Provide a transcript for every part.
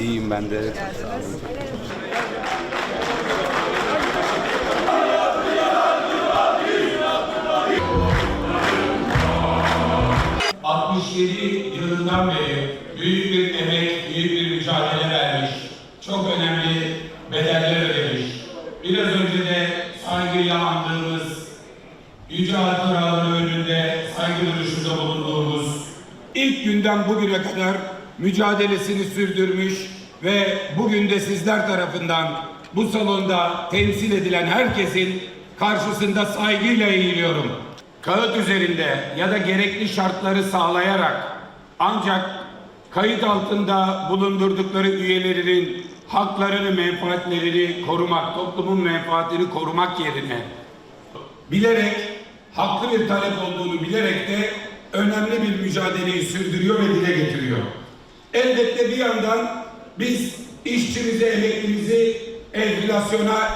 İyiyim ben de. Sağ olun. 67 yılından büyük bir emek, büyük bir mücadele vermiş. Çok önemli bedeller ödemiş. Biraz önce de saygıyla andığımız Yüce Hatıraları önünde saygı duruşunda bulunduğumuz ilk günden bugüne kadar mücadelesini sürdürmüş ve bugün de sizler tarafından bu salonda temsil edilen herkesin karşısında saygıyla eğiliyorum. Kağıt üzerinde ya da gerekli şartları sağlayarak ancak kayıt altında bulundurdukları üyelerinin haklarını, menfaatlerini korumak, toplumun menfaatini korumak yerine bilerek, haklı bir talep olduğunu bilerek de önemli bir mücadeleyi sürdürüyor ve dile getiriyor. Elbette bir yandan biz işçimizi, emeklimizi enflasyona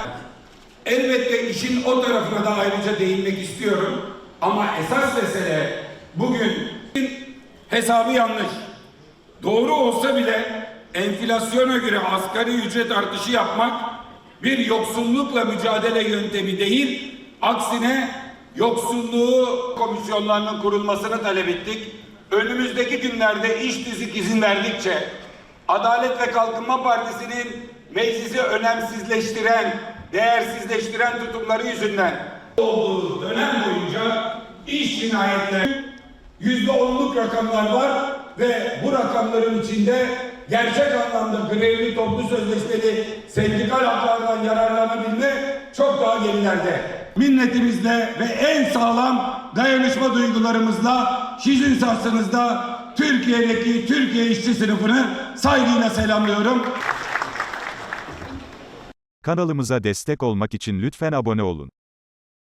elbette işin o tarafına da ayrıca değinmek istiyorum. Ama esas mesele bugün hesabı yanlış. Doğru olsa bile enflasyona göre asgari ücret artışı yapmak bir yoksullukla mücadele yöntemi değil, aksine yoksulluğu komisyonlarının kurulmasını talep ettik. Önümüzdeki günlerde iş dizik izin verdikçe Adalet ve Kalkınma Partisi'nin meclisi önemsizleştiren, değersizleştiren tutumları yüzünden olduğu dönem boyunca iş cinayetleri yüzde onluk rakamlar var ve bu rakamların içinde gerçek anlamda grevli toplu sözleşmeli sendikal haklardan yararlanabilme çok daha gerilerde. Minnetimizle ve en sağlam dayanışma duygularımızla sizin şahsınızda Türkiye'deki Türkiye işçi sınıfını saygıyla selamlıyorum. Kanalımıza destek olmak için lütfen abone olun.